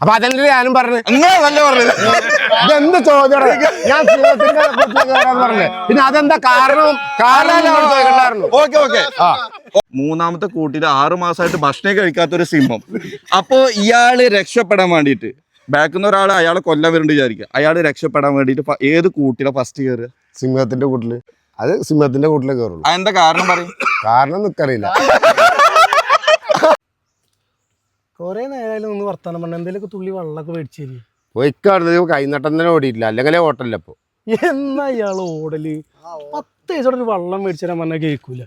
അപ്പൊ അതല്ലേ ഞാനും പറഞ്ഞു ഇതെന്ത് ചോദ്യം ഞാൻ സിംഹത്തിന്റെ പറഞ്ഞേ പിന്നെ അതെന്താ കാരണം? കാരണം ഓക്കെ ഓക്കെ. മൂന്നാമത്തെ കൂട്ടിൽ ആറു മാസമായിട്ട് ഭക്ഷണം കഴിക്കാത്ത ഒരു സിംഹം. അപ്പോ ഇയാൾ രക്ഷപ്പെടാൻ വേണ്ടിട്ട് ബാക്കിൽ നിന്ന് ഒരാൾ അയാളെ കൊല്ലാൻ വരുന്നുണ്ട് വിചാരിക്കുക അയാൾ രക്ഷപ്പെടാൻ വേണ്ടിട്ട് ഏത് കൂട്ടിലെ ഫസ്റ്റ് കയറുക സിംഹത്തിന്റെ കൂട്ടിൽ. അത് സിംഹത്തിന്റെ കൂട്ടിലേ കയറുള്ളൂ അതെന്താ കാരണം പറയും? കാരണം നിക്കറിയില്ല. കൊറേ നേരമായാലും ഒന്ന് വർത്താനം പറഞ്ഞു എന്തെങ്കിലുമൊക്കെ തുള്ളി വെള്ളമൊക്കെ മേടിച്ചു പോയിക്കാടുന്നത് പൊയ്ക്കാടുന്നത് കൈനട്ടം തന്നെ ഓടിയില്ല അല്ലെങ്കിലേ ഓട്ടല്ല അപ്പൊ. എന്നാ ഇയാൾ ഓടൽ? പത്ത് ദിവസം ഒരു വെള്ളം മേടിച്ചു തരാൻ പറഞ്ഞാൽ കേൾക്കൂല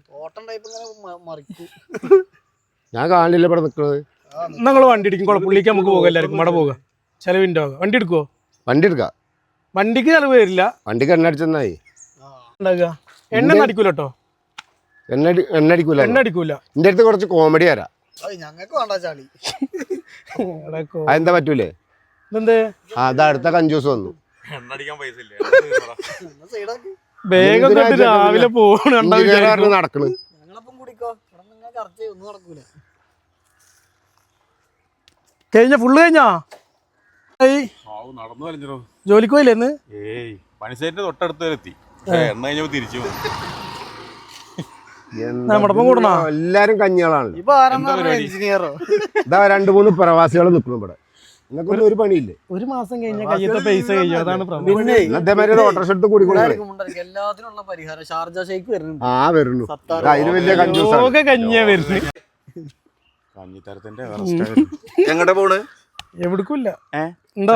ടൈപ്പ് ഇങ്ങനെ മറിക്കും. ഞാൻ കാണില്ല ഇവിടെ നിക്കുന്നത് നിങ്ങൾ വണ്ടി എടുക്കും കുഴപ്പമില്ലേക്ക് നമുക്ക് പോകാം എല്ലാവർക്കും. ഇവിടെ പോകാം. ചെലവിന്റെ വണ്ടി എടുക്കുവോ? വണ്ടി എടുക്ക. വണ്ടിക്ക് ചെലവ് വരില്ല. വണ്ടിക്ക് എണ്ണ അടിച്ചെന്നായി എണ്ണ അടിക്കൂലോ അടിക്കൂല കേട്ടോ. എണ്ണ എണ്ണ അടിക്കൂല. എണ്ണ അടിക്കൂല. എന്റെ അടുത്ത് കുറച്ച് കോമഡി തരാം ഞങ്ങൾക്ക് വേണ്ട ചളി. അതെന്താ പറ്റൂലേ? ഇതെന്തേ? ആ അത് അടുത്ത കഞ്ചൂസ് വന്നു. വേഗം കണ്ട് രാവിലെ പോകണ നടക്കണ്. കഴിഞ്ഞ? ഫുള്ള് കഴിഞ്ഞാ? ആവു നടന്നു വലിഞ്ഞോ ജോലിക്ക് പോയില്ലേ തൊട്ടടുത്ത് വരെ എത്തി. എണ്ണ കഴിഞ്ഞപ്പോ തിരിച്ചു പോകും എന്താ നമ്മുടെ ഒപ്പം കൂടണോ? എല്ലാരും കഞ്ഞികളാണല്ലോ എഞ്ചിനീയറോ? ഇതാ രണ്ടു മൂന്ന് പ്രവാസികൾ നിൽക്കുന്നു ഇവിടെ. നിങ്ങൾക്ക് ഒരു പണിയില്ലേ? ഒരു മാസം കഴിഞ്ഞ കയ്യത്തെ പൈസ കഴിയും അതാണ് ഓട്ടോറിക്ഷ എടുത്ത്. എല്ലാത്തിനുള്ള പരിഹാരം. ഷാർജ ഷേക്ക് വരുന്നുണ്ട്. ആ വരുന്നു. അതിന് വലിയ കഞ്ഞിത്തരത്തിന്റെ പോണ്? ഉണ്ടോ?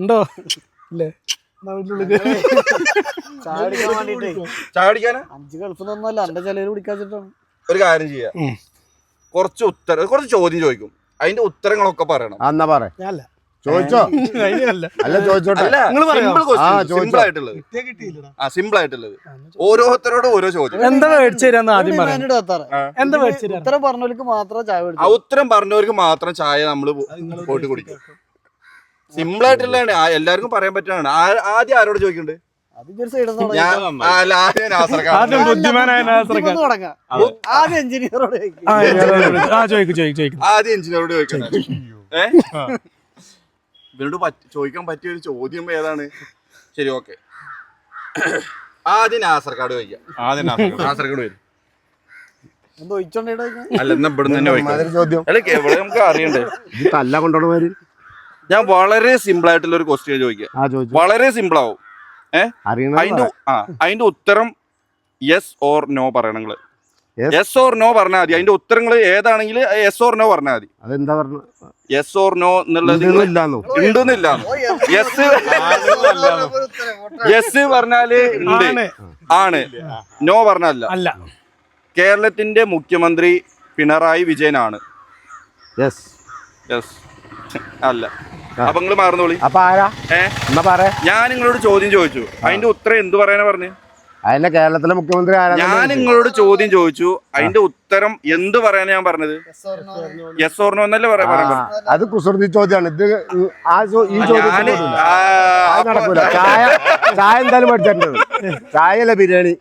ഉണ്ടോ? ഇല്ലേ? അഞ്ച് എന്റെ ചിലര് കുടിക്കാച്ചിട്ടാണ് ഒരു കാര്യം ചെയ്യാം. കൊറച്ച് കുറച്ച് ഉത്തരം കുറച്ച് ചോദ്യം ചോദിക്കും. അതിന്റെ ഉത്തരങ്ങളൊക്കെ പറയണം. എന്നാ ചോദിച്ചോ? അല്ല ചോദിച്ചോട്ടെ? സിമ്പിൾ. ആയിട്ടുള്ളത്. ആ സിമ്പിൾ ആയിട്ടുള്ളത്. ഓരോരുത്തരോടും ഓരോ ചോദ്യം. എന്താ മേടിച്ചു ആദ്യം എന്താ ഉത്തരം പറഞ്ഞവർക്ക് മാത്രം ചായ ഉത്തരം പറഞ്ഞവർക്ക് മാത്രം ചായ നമ്മൾ പോയിട്ട് കുടിക്കും. സിമ്പിൾ ആയിട്ടുള്ളതാണ് ആ, എല്ലാവർക്കും പറയാൻ പറ്റുന്നതാണ്. ആ- ആദ്യം ആരോട് ചോദിക്കണ്ടേ? ആദ്യം ആദ്യം ബുദ്ധിമാനായ ആദ്യം എഞ്ചിനീയറോട് ആദ്യം എഞ്ചിനീയറോട് ചോദിക്കണം ഇവരോട് ചോദിക്കാൻ പറ്റിയ ഒരു ചോദ്യം ഏതാണ്? ശരി ഓക്കെ. ആദ്യം നാസർക്കാട് ചോദിക്കാം. ആദ്യം നാസർക്കാട്. വരും. അല്ല എന്നാ ഇവിടുന്ന് തന്നെ ചോദ്യം. അല്ല ഇവിടെ നമുക്ക് അറിയണ്ടേ? ഇത് തല്ല കൊണ്ടുപോണമാര് ഞാൻ വളരെ സിമ്പിൾ ആയിട്ടുള്ള ഒരു ക്വസ്റ്റ്യൻ ചോദിക്കാം വളരെ സിമ്പിൾ ആവും. അതിന്റെ ആ അതിന്റെ ഉത്തരം യെസ് ഓർ നോ പറയണം നിങ്ങൾ. യെസ് ഓർ നോ പറഞ്ഞാൽ മതി. അതിന്റെ ഉത്തരങ്ങൾ ഏതാണെങ്കിൽ യെസ് ഓർ നോ പറഞ്ഞാൽ മതി. അതെന്താ പറഞ്ഞു? യെസ് ഓർ നോ എന്നുള്ളത് ഉണ്ടെന്നില്ല യെസ് യെസ് പറഞ്ഞാൽ ഉണ്ട് ആണ്. ആണ്. നോ പറഞ്ഞല്ല. അല്ല. കേരളത്തിന്റെ മുഖ്യമന്ത്രി പിണറായി വിജയനാണ്. യെസ് യെസ് അല്ല. അപ്പൊ നിങ്ങൾ മാറുന്നോളി. അപ്പൊ ആരാ? എന്നാ പറ. ഞാൻ നിങ്ങളോട് ചോദ്യം ചോദിച്ചു. അതിന്റെ ഉത്തരം എന്ത് പറയാനാ പറഞ്ഞു? അതിന്റെ കേരളത്തിലെ മുഖ്യമന്ത്രി ആരാ ഞാൻ നിങ്ങളോട് ചോദ്യം ചോദിച്ചു. അതിന്റെ ഉത്തരം എന്ത് പറയാനാ ഞാൻ പറഞ്ഞത്? യെസ് ഓർണോ എന്നല്ലേ പറയാൻ പറഞ്ഞത്? അത് കുസൃതി ചോദ്യമാണ്. ഇത് ആ ഈ ചോദ്യം നടക്കൂല. ചായ ചായ എന്തായാലും പഠിച്ചിട്ടുണ്ട്. ചായ അല്ല ബിരിയാണി?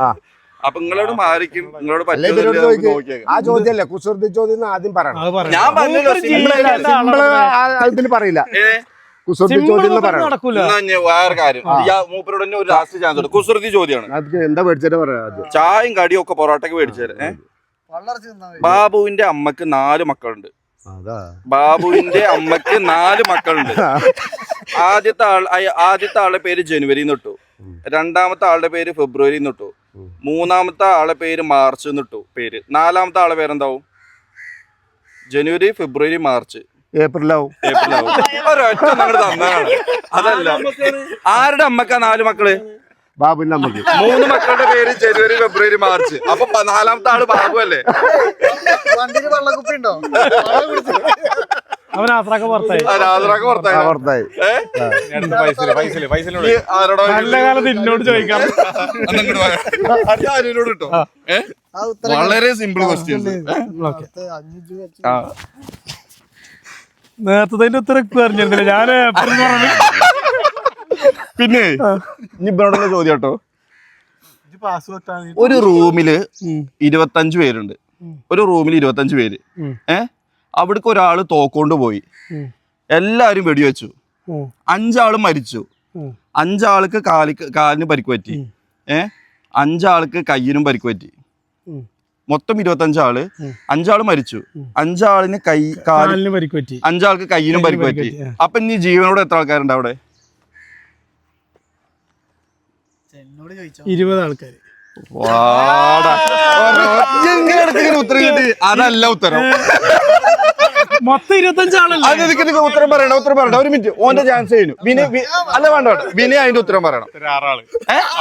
ആ. അപ്പൊ നിങ്ങളോട് മാറിക്കും. നിങ്ങളോട് നോക്കിയേക്കാം. ആ ചോദ്യമല്ലേ? കുസൃതി ചോദ്യം ആദ്യം പറയണം. ഞാൻ പറഞ്ഞില്ല പറയില്ല. കുസൃതി ചോദ്യം പറയണം. വേറെ കാര്യം. ഇയാ- മൂപ്പരോട് തന്നെ ഒരു ലാസ്റ്റ് ചാൻസ് ഉണ്ട്. കുസൃതി ചോദ്യമാണ്. എന്താ പഠിച്ചിട്ട് പറയാം ആദ്യം? ചായയും കടിയും ഒക്കെ പൊറോട്ടക്ക് മേടിച്ചത്. ബാബുവിന്റെ അമ്മയ്ക്ക് നാല് മക്കളുണ്ട്. അതാ. ബാബുവിന്റെ അമ്മയ്ക്ക് നാല് മക്കളുണ്ട്. ആദ്യത്തെ ആൾ ആദ്യത്തെ ആളുടെ പേര് ജനുവരി ഇട്ടു. രണ്ടാമത്തെ ആളുടെ പേര് ഫെബ്രുവരി എന്നിട്ടു മൂന്നാമത്തെ ആളെ പേര് മാർച്ച് എന്നിട്ടു പേര്. നാലാമത്തെ ആളെ പേരെന്താവും? ജനുവരി ഫെബ്രുവരി മാർച്ച്. ഏപ്രിലാവും. ഏപ്രിലാവും. ഒരൊറ്റ അങ്ങോട്ട് തന്നതാണ്. അതല്ല. ആരുടെ അമ്മക്കാ നാല് മക്കൾ? ബാബുവിന്റെ അമ്മയ്ക്ക് മൂന്ന് മക്കളുടെ പേര് ജനുവരി ഫെബ്രുവരി മാർച്ച്. അപ്പൊ നാലാമത്തെ ആൾ ബാബു അല്ലേ? വണ്ടിയിൽ വെള്ളക്കുപ്പി ഉണ്ടോ? അവൻ പുറത്തായി. പുറത്തായി. നല്ല കാലത്ത് ചോദിക്കാം. കിട്ടോ. വളരെ സിമ്പിൾ ക്വസ്റ്റ്യൻസ് നേരത്തെ ഉത്തരം അറിഞ്ഞിരുന്നില്ല ഞാൻ എപ്പോഴും പറഞ്ഞു പിന്നെ ഇനി ഇവരോടുള്ള ചോദ്യം കേട്ടോ. ഒരു റൂമിൽ ഇരുപത്തഞ്ച് പേരുണ്ട്. ഒരു റൂമിൽ ഇരുപത്തഞ്ച് പേര്. ഉം. അവിടേക്ക് ഒരാൾ തോക്കൊണ്ട് പോയി. എല്ലാവരും എല്ലാരും വെടിവെച്ചു. അഞ്ചാൾ മരിച്ചു. അഞ്ചാൾക്ക് കാലി കാലിന് പരിക്ക് പറ്റി. ഏ? അഞ്ചാൾക്ക് കയ്യിനും പരിക്ക് പറ്റി. മൊത്തം ഇരുപത്തഞ്ചാൾ. അഞ്ചാൾ മരിച്ചു. അഞ്ചാളിന് കൈ കാൽ കാലിന് പരിക്ക് പറ്റി അഞ്ചാൾക്ക് കയ്യിനും പരിക്ക് പരിക്ക് പറ്റി അപ്പൊ ഇനി ജീവനോട് എത്ര ആൾക്കാരുണ്ട് അവിടെ? ഇരുപത് ആൾക്കാര്. വാടാ. ഉത്തരം കിട്ടി അതല്ല ഉത്തരം. മൊത്തം ഇരുപത്തഞ്ച് ആളല്ലേ അത് നിനക്ക് നിനക്ക് ഉത്തരം പറയണം ഉത്തരം പറയണം ഒരു മിനിറ്റ്. ഓന്റെ ചാൻസ് കഴിഞ്ഞു. വിനി വി- അല്ല വേണ്ട വേണ്ട. വിനി അതിന്റെ ഉത്തരം പറയണം. ആറാൾ.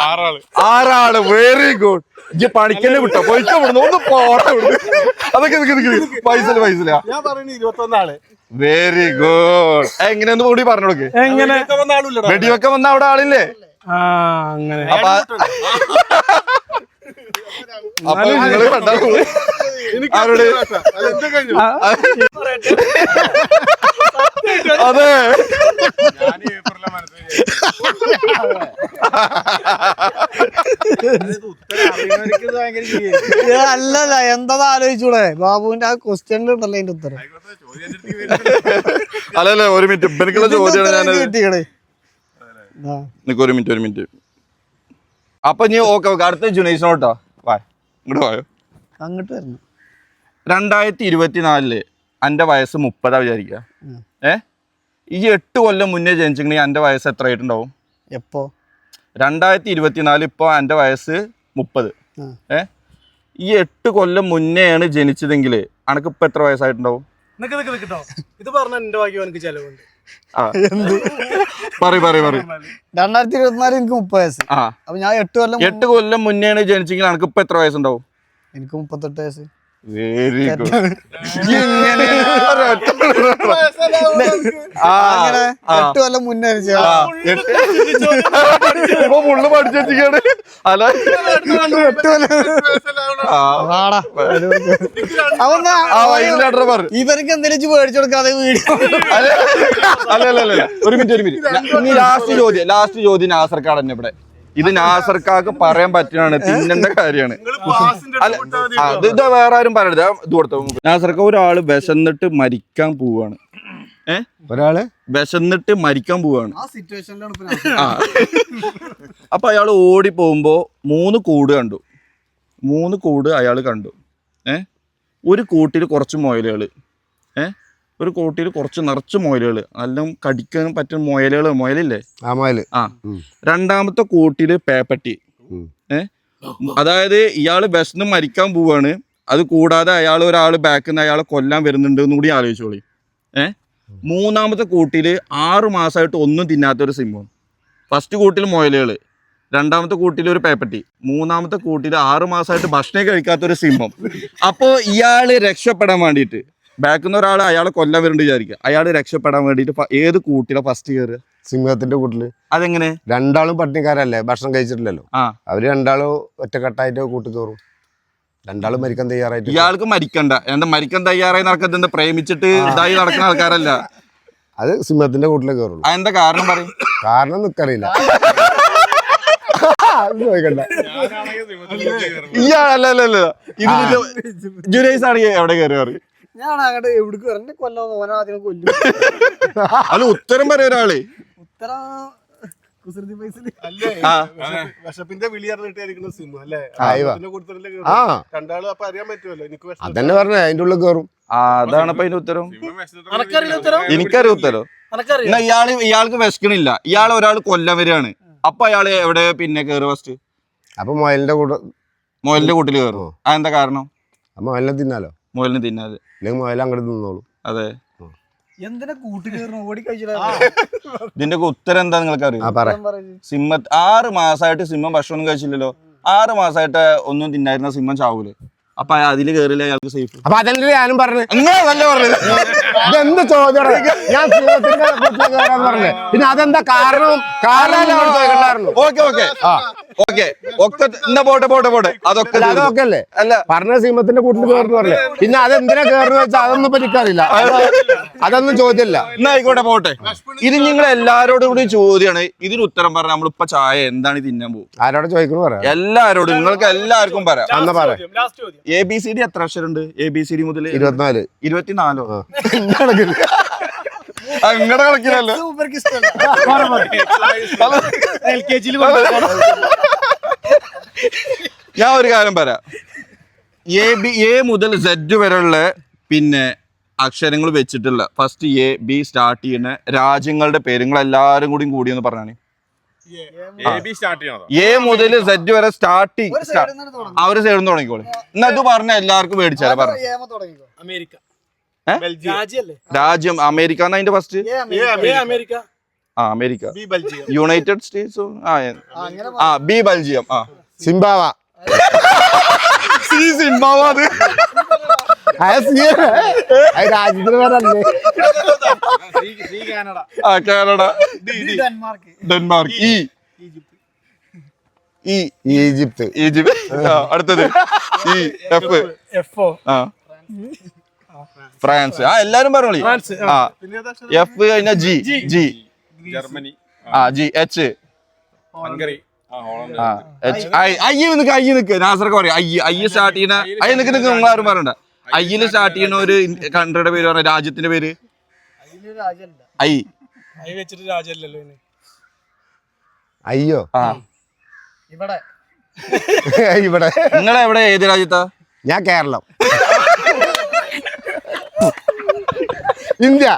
ആറാൾ. ആറാൾ. വെരി ഗുഡ് ഇജ്ജ് പണിക്കന്നെ വിട്ടോ. പൊയ്ക്കോ വിടുന്നു ഒന്ന് പോട്ടെ വിടുന്നു അതൊക്കെ നിക്ക് നിക്ക് നിക്ക്. പൈസൽ പൈസല. ഞാൻ പറയുന്നത് ഇരുപത്തൊന്നാൾ. വെരി ഗുഡ് എങ്ങനെയൊന്ന് കൂടി പറഞ്ഞു കൊടുക്ക്. എങ്ങനെ? വെടിവെക്ക വന്ന അവിടെ ആളില്ലേ? ആ അങ്ങനെ. അപ്പൊ അപ്പൊ നിങ്ങൾ കണ്ടാ അതെ അല്ലല്ല എന്താ ആലോചിച്ചൂടെ? ബാബുവിന്റെ ആ ക്വസ്റ്റ്യൻ ഉണ്ടല്ലോ അതിന്റെ ഉത്തരം. അല്ലല്ല ഒരു മിനിറ്റ് ഇവനിക്കുള്ള ചോദ്യമാണ് ഞാൻ കിട്ടിക്കണേ നിക്ക് ഒരു മിനിറ്റ് ഒരു മിനിറ്റ് അപ്പൊ നീ ഓക്കെ ഓക്കെ. അടുത്ത ജുനൈസിനോട്ടോ. വാ ഇങ്ങോട്ട് വായോ. അങ്ങോട്ട് വരണം. രണ്ടായിരത്തി ഇരുപത്തിനാലിൽ എന്റെ വയസ്സ് മുപ്പതാ വിചാരിക്കുക ഏ? ഈ എട്ട് കൊല്ലം മുന്നേ ജനിച്ചെങ്കിൽ എന്റെ വയസ്സ് എത്ര ആയിട്ടുണ്ടാവും എപ്പോ? രണ്ടായിരത്തി ഇരുപത്തിനാല് ഇപ്പോൾ എന്റെ വയസ്സ് മുപ്പത്. ഏ? ഈ എട്ട് കൊല്ലം മുന്നേയാണ് ജനിച്ചതെങ്കിൽ അനക്ക് ഇപ്പം എത്ര വയസ്സായിട്ടുണ്ടാവും? നിക്ക് നിക്ക് നിക്ക് ട്ടോ. ഇത് പറഞ്ഞ എന്റെ ഭാഗ്യം എനിക്ക് ചെലവുണ്ട്. പറയ് പറയ് പറയ്. രണ്ടായിരത്തി ഇരുപത്തിനാല് എനിക്ക് മുപ്പത് വയസ്സ്. ആ. അപ്പൊ ഞാൻ എട്ട് കൊല്ലം മുന്നേ- എട്ട് കൊല്ലം മുന്നേയാണ് ജനിച്ചെങ്കിൽ അനക്ക് ഇപ്പൊ എത്ര വയസ്സുണ്ടാവും? എനിക്ക് മുപ്പത്തെട്ട് വയസ്സ്. വെരി ഗുഡ് ഇങ്ങനെ എട്ട് കൊല്ലം മുന്നേ ഇപ്പൊ പഠിച്ചു അല്ല. എട്ട് കൊല്ലം ഇവർക്ക് എന്തെങ്കിലും മേടിച്ചു കൊടുക്കാതെ വീഡിയോ അല്ല അല്ല അല്ല അല്ല. ഒരു മിനിറ്റ് ഒരു മിനിറ്റ്. ഇനി ലാസ്റ്റ് ചോദ്യം ലാസ്റ്റ് ചോദ്യം നാസർക്കാട് തന്നെ ഇവിടെ. ഇത് നാസർക്കാക്ക് പറയാൻ പറ്റുന്നതാണ്. തിന്നേണ്ട കാര്യമാണ്? അത് ആ, ഇത് വേറെ ആരും പറയരുത് ഇത് കൊടുത്തു. നാസർക്ക ഒരാൾ വിശന്നിട്ട് മരിക്കാൻ പോവാണ്. ഏഹ് ഒരാൾ? വിശന്നിട്ട് മരിക്കാൻ പോവാണ്. അപ്പൊ അയാൾ ഓടി പോകുമ്പോ മൂന്ന് കൂട് കണ്ടു. മൂന്ന് കൂട് അയാൾ കണ്ടു. ഏഹ് ഒരു കൂട്ടിൽ കുറച്ച് മുയലുകൾ ഒരു കോട്ടിയിൽ കുറച്ച് നിറച്ച് മുയലുകൾ. നല്ല കടിക്കാൻ പറ്റുന്ന മുയലുകൾ മുയലില്ലേ? ആ മുയൽ ആ. രണ്ടാമത്തെ കോട്ടിയിൽ പേപ്പട്ടി. ഏ? അതായത് ഇയാൾ വിശന്ന് മരിക്കാൻ പോവാണ്. അത് കൂടാതെ അയാൾ ഒരാൾ ബാക്കിൽ നിന്ന് അയാളെ കൊല്ലാൻ വരുന്നുണ്ട് എന്ന് കൂടി ആലോചിച്ചോളി. ഏ? മൂന്നാമത്തെ കൂട്ടിൽ ആറ് മാസമായിട്ട് ഒന്നും തിന്നാത്ത ഒരു സിംഹം. ഫസ്റ്റ് കൂട്ടിൽ മുയലുകൾ. രണ്ടാമത്തെ കൂട്ടിൽ ഒരു പേപ്പട്ടി. മൂന്നാമത്തെ കൂട്ടിൽ ആറ് മാസമായിട്ട് ഭക്ഷണം കഴിക്കാത്ത ഒരു സിംഹം. അപ്പോൾ ഇയാൾ രക്ഷപ്പെടാൻ വേണ്ടിയിട്ട് ബാക്കിൽ നിന്ന് ഒരാൾ അയാളെ കൊല്ലാൻ വരുന്നുണ്ട് വിചാരിക്കുക അയാൾ രക്ഷപ്പെടാൻ വേണ്ടിയിട്ട് ഏത് കൂട്ടിലാണ് ഫസ്റ്റ് കയറുക സിംഹത്തിന്റെ കൂട്ടിൽ. അതെങ്ങനെ? രണ്ടാളും പട്ടിണിക്കാരല്ലേ? ഭക്ഷണം കഴിച്ചിട്ടില്ലല്ലോ. ആ. അവർ രണ്ടാളും ഒറ്റക്കെട്ടായിട്ട് കൂട്ടി തോറും. രണ്ടാളും മരിക്കാൻ തയ്യാറായിട്ട് ഇയാൾക്ക് മരിക്കണ്ട. എന്താ മരിക്കാൻ തയ്യാറായി നടക്കുന്നത് എന്താ പ്രേമിച്ചിട്ട് ഇതായി നടക്കുന്ന ആൾക്കാരല്ല. അത് സിംഹത്തിന്റെ കൂട്ടിലേ കയറുള്ളൂ അതെന്താ കാരണം പറയും? കാരണം നിക്കറിയില്ല. ഇയാളല്ല ജുനൈസ് ആണെങ്കിൽ എവിടെ കയറി പറയും? ഞാൻ അങ്ങോട്ട് എവിടേക്ക് എന്നെ കൊല്ലം ഓനെ ആദ്യം കൊല്ലും. അല്ല ഉത്തരം പറയാ ഒരാൾ. ഉത്തര കുസൃതി പൈസ അല്ലേ? ആ. വിശപ്പിന്റെ വിളി അറിഞ്ഞിട്ടായിരിക്കുന്ന സിനിമ അല്ലേ? ആയിവാ. അതിന്റെ കൂട്ടത്തിലല്ലേ ആ. രണ്ടാളും അപ്പൊ അറിയാൻ പറ്റുമല്ലോ? എനിക്ക് വിശപ്പ് അതന്നെ പറഞ്ഞ അതിന്റെ ഉള്ളിൽ കയറും ആ അതാണ് ഇപ്പൊ അതിന്റെ ഉത്തരം. അനക്കറിയില്ല ഉത്തരം? എനിക്കറിയാം ഉത്തരം. അനക്കറിയാം? എന്നാ ഇയാൾ ഇയാൾക്ക് വിശക്കണില്ല. ഇയാൾ ഒരാൾ കൊല്ലാൻ വരികയാണ്. അപ്പൊ അയാൾ എവിടെ പിന്നെ കയറി ഫസ്റ്റ് അപ്പൊ മൊയലിന്റെ കൂടെ മുയലിന്റെ കൂട്ടിൽ കയറും അതെന്താ കാരണം? മുയലിനെ തിന്നാലോ? മുയലിന് തിന്നാതെ അല്ലെങ്കിൽ മുയൽ അങ്ങോട്ട് നിന്നോളൂ അതെ. എന്തിനാ ഓടി ഇതിന്റെ ഒക്കെ ഉത്തരം എന്താ നിങ്ങൾക്ക് അറിയാം പറ. സിംഹ ആറ് മാസമായിട്ട് സിംഹം ഭക്ഷണം കഴിച്ചില്ലല്ലോ. ആറ് മാസമായിട്ട് ഒന്നും തിന്നായിരുന്ന സിംഹം ചാവൂലേ? അപ്പൊ അതിൽ കേറില്ല അയാൾക്ക് സേഫ് അപ്പൊ അതല്ലേ ഞാനും പറഞ്ഞു. അങ്ങനെ നല്ല പറഞ്ഞത് ഇതെന്ത് ചോദ്യം ഞാൻ കൂട്ടിൽ കയറാന്ന് പറഞ്ഞേ. പിന്നെ അതെന്താ കാരണം? കാരണം ഓക്കെ ഓക്കെ. ഓക്കെ. ഒക്കെ എന്നാ പോട്ടെ പോട്ടെ പോട്ടെ. അതൊക്കെ അതൊക്കെ അല്ലേ? അല്ല. പറഞ്ഞ സീമത്തിന്റെ കൂട്ടിൽ കേറുന്നു പറഞ്ഞേ. പിന്നെ അതെന്തിനാ കേറുന്നു വെച്ചാൽ അതൊന്നും പറ്റിക്കാറില്ല അതൊന്നും ചോദ്യമില്ല. എന്നാ ആയിക്കോട്ടെ പോട്ടെ. ഇത് നിങ്ങൾ എല്ലാരോടും കൂടി ചോദ്യമാണ് ഇതിന് ഉത്തരം പറഞ്ഞ നമ്മളിപ്പോ ചായ എന്താണ് തിന്നാൻ പോകും ആരോടെ ചോദിക്കുന്നു പറയാം. എല്ലാരോടും നിങ്ങൾക്ക് എല്ലാവർക്കും പറയാം. എന്നാ പറയാം. ലാസ്റ്റ് ചോദ്യം. എ ബി സി ഡി എത്ര അക്ഷരമുണ്ട്? എ ബി സി ഡി മുതൽ ഇരുപത്തിനാല്. ഇരുപത്തിനാലോ. അങ്ങനെ കളിക്കണല്ലോ ഞാൻ ഒരു കാര്യം പറയാം. എ ബി എ മുതൽ സെഡ് വരെയുള്ള പിന്നെ അക്ഷരങ്ങൾ വെച്ചിട്ടുള്ള ഫസ്റ്റ് എ ബി സ്റ്റാർട്ട് ചെയ്യുന്ന രാജ്യങ്ങളുടെ പേരുകൾ എല്ലാരും കൂടിയും കൂടിയെന്ന് എന്ന് പറഞ്ഞാണ് എ ബി സ്റ്റാർട്ട് ചെയ്യണോ എ മുതൽ സെറ്റ് വരെ സ്റ്റാർട്ടിങ് ആ ഒരു സൈഡിൽ നിന്ന് തുടങ്ങിക്കോളെ. എന്നാ ഇത് പറഞ്ഞ എല്ലാവർക്കും മേടിച്ചാലേ പറഞ്ഞു. അമേരിക്ക. രാജ്യല്ലേ രാജ്യം. അമേരിക്ക അതിന്റെ ഫസ്റ്റ് അമേരിക്ക. ആ America. B Belgium. United States ആ ആ ബി ബെൽജിയം ആ. സിംബാവ. സി സിംബാബാദ് അത്. സി- അത് രാജ്യത്തിന് പേരല്ലേ ആ Canada. Denmark Denmark E E Egypt Egypt അടുത്തത് ഇ എഫ് എഫ് ആ ഫ്രാൻസ് ആ എല്ലാരും പറഞ്ഞോളി ഫ്രാൻസ്, ആ എഫ് കഴിഞ്ഞ ജി ജി ജർമ്മനി ആ ജി എച്ച് ഹംഗറി ആ ഹോളണ്ട് ആ ഐ ഐ നിക്ക് ഐ നിക്ക് നാസർക്ക് പറയാം ഐ ഐ സ്റ്റാർട്ട് ചെയ്യണ ഐ നിക്ക് നിക്ക് നിങ്ങൾ ആരും പറയണ്ട ഐയിൽ സ്റ്റാർട്ട് ചെയ്യണ ഒരു കൺട്രിയുടെ പേര് പറഞ്ഞ രാജ്യത്തിന്റെ പേര് ഐ അയി വെച്ചിട്ട് രാജല്ലോ ഇനി. അയ്യോ. ആ. ഇവിടെ. ഇവിടെ. നിങ്ങൾ എവിടെ ഏത് രാജ്യത്താ? ഞാൻ കേരളം. ഇന്ത്യ.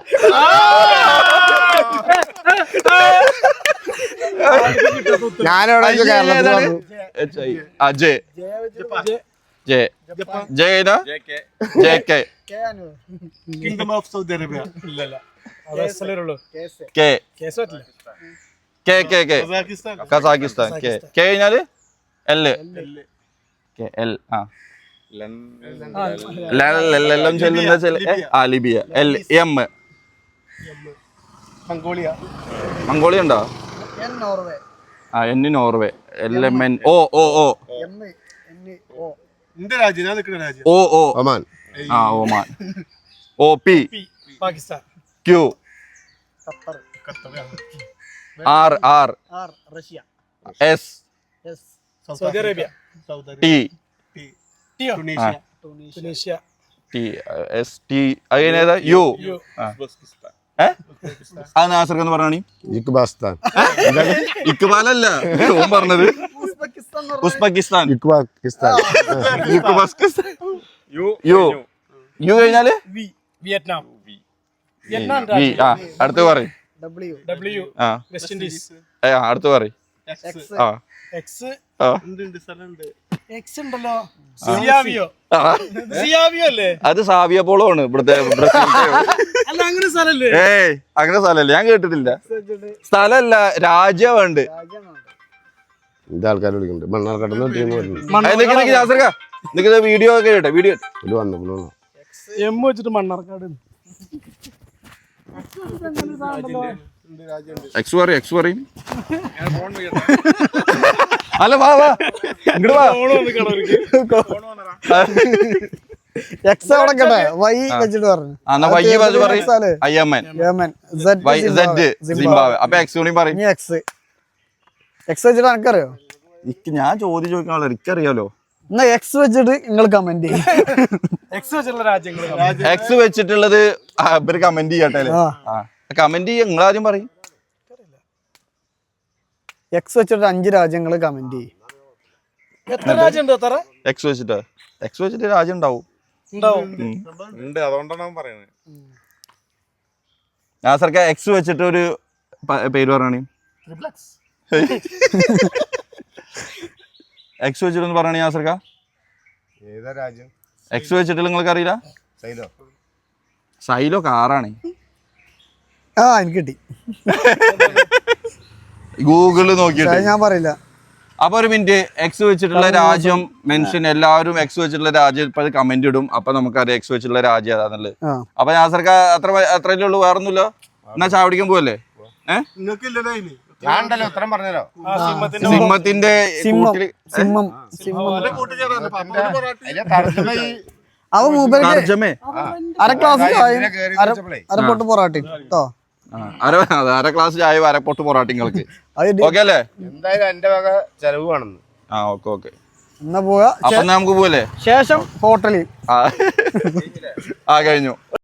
ഞാനെവിടെ കേരളം കേരളത്തിൽ വന്നു. Ajay. Jay. Jay. Jay K. Kingdom of Saudi Arabia ഇല്ലല്ല. K. K K K. Kazakhstan K. K കഴിഞ്ഞാൽ? എൽ കെ എൽ ആ. എല്ലാം ചെല്ലുന്ന ചെല്ല ഏ, ആ Libya. L M Mongolia. Mongolia ഉണ്ടോ? N Norway. ആ N Norway. L M N O O O M N O എന്റെ രാജ്യം ഞാൻ നിൽക്കുന്ന രാജ്യം. O O Oman. ആ Oman. O P Pakistan. Q. R R. Russia. S. S. Saudi Arabia. Saudi T. Tunisia. T S T. അതിനേതാ U. നാസർക്ക് എന്ന് പറഞ്ഞാണി ഇക്ബാലല്ല. ഓൻ പറഞ്ഞത്. ഉസ്ബെക്കിസ്ഥാൻ ഇക്ബാക്കിസ്ഥാൻ യു. യു. യു കഴിഞ്ഞാൽ? വി. വിയറ്റ്നാം. ആ അടുത്ത് പറയും. ഡബ്ല്യു ഡബ്ല്യു ആ. വെസ്റ്റ് ഇൻഡീസ് ഏ, ആ, അടുത്ത് പറയും. എക്സ് ആ. എക്സ് ആ. ഉണ്ട് ഉണ്ട് സ്ഥലമുണ്ട്. എക്സ് ഉണ്ടല്ലോ. സിയാവിയോ? ആ. സിയാവിയോ അല്ലേ? അത് സാവിയ പോളോ ആണ് ഇവിടുത്തെ ബ്രസീലിന്റെ. അല്ല അങ്ങനെ സ്ഥലല്ലേ ഏയ് അങ്ങനെ സ്ഥലമല്ല. ഞാൻ കേട്ടിട്ടില്ല. സ്ഥലമല്ല രാജ്യമുണ്ട്. ഇത് ആൾക്കാർ വിളിക്കുന്നുണ്ട്. മണ്ണാർക്കാട്ടുന്ന ടീം വരുന്നുണ്ട് നിക്ക് വീഡിയോ ഒക്കെ കേട്ടെ വീഡിയോ വന്നു എം വെച്ചിട്ട് മണ്ണാർക്കാട്. ഉണ്ട് രാജ്യമുണ്ട് എക്സ് പറയും എക്സ് പറയും. അല്ല വാ വാ. ഇങ്ങോട്ട് വാ. എക്സ് അവിടെ കേട്ടെ വൈ വെച്ചിട്ട് പറഞ്ഞു. എന്നാ വൈ വെച്ച് പറയും I M N Yemen Z Y Z Zimbabwe അപ്പൊ എക്സ് കൂടി പറയും. ഇനി എക്സ് എക്സ് വെച്ചിട്ട് എനിക്കറിയോ ഇക്ക് ഞാൻ ചോദ്യം ചോദിക്കാനുള്ള എനിക്കറിയാലോ എന്നാ എക്സ് വെച്ചിട്ട് നിങ്ങൾ കമന്റ് എക്സ് വെച്ചിട്ടുള്ള രാജ്യങ്ങൾ എക്സ് വെച്ചിട്ടുള്ളത് ഇവർ കമന്റ് ചെയ്യട്ടെ കമന്റ് ചെയ്യ നിങ്ങൾ ആദ്യം പറയും. എക്സ് വെച്ചിട്ട് അഞ്ച് രാജ്യങ്ങൾ കമന്റ് ചെയ്യും. എത്ര രാജ്യം ഉണ്ട് എത്ര എക്സ് വെച്ചിട്ട് എക്സ് വെച്ചിട്ട് രാജ്യം ഉണ്ടാവും. ഉണ്ട് അതുകൊണ്ടാണ് പറയുന്നത് നാസർക്ക എക്സ് വെച്ചിട്ട് ഒരു പേര് പറയണേ. എക്സ് വെച്ചിട്ടൊന്ന് പറയണേ നാസർക്ക ഏതാ രാജ്യം? എക്സ് വെച്ചിട്ട് നിങ്ങൾക്ക് അറിയില്ല? സൈലോ. സൈലോ കാറാണ്. ആ എനിക്ക് കിട്ടി. ഗൂഗിളിൽ നോക്കിയിട്ട്. ഞാൻ പറയില്ല. അപ്പൊ ഒരു മിനിറ്റ് എക്സ് വെച്ചിട്ടുള്ള രാജ്യം മെൻഷൻ എല്ലാവരും എക്സ് വെച്ചിട്ടുള്ള രാജ്യം ഇപ്പൊ കമന്റ് ഇടും. അപ്പൊ നമുക്കറിയാം എക്സ് വെച്ചിട്ടുള്ള രാജ്യം ഏതാന്നുള്ളത്. അപ്പൊ ഞാൻ സർക്കാർ അത്ര അത്രയല്ലേ ഉള്ളൂ? വേറൊന്നുമില്ല? എന്നാ ചാവടിക്കാൻ പോവല്ലേ? ഏഹ് ഉണ്ടല്ലോ ഉത്തരം പറഞ്ഞല്ലോ. സിംഹത്തിന്റെ സിംഹം കൂട്ടിൽ സിംഹം സിംഹം. അതിലെ തർജമ ഈ അവ മൂപ്പർക്ക് തർജമേ? അര ക്ലാസ് ചായയും ഇതിനെ കേറി അര വെച്ചപ്പോഴേ. അര പൊട്ട് പൊറാട്ടയും കേട്ടോ ആ, അര അത് അര ക്ലാസ് ചായ അരപ്പൊട്ട് പൊറാട്ടിങ്ങൾക്ക് അത് ഓക്കെ അല്ലേ? എന്തായാലും എന്റെ വക ചെലവ് വേണമെന്ന്. ആ ഓക്കെ ഓക്കെ. എന്നാ പോവാ. അപ്പൊ എന്നാ നമുക്ക് പോലെ ശേഷം ഹോട്ടലിൽ. ആ ആ കഴിഞ്ഞു.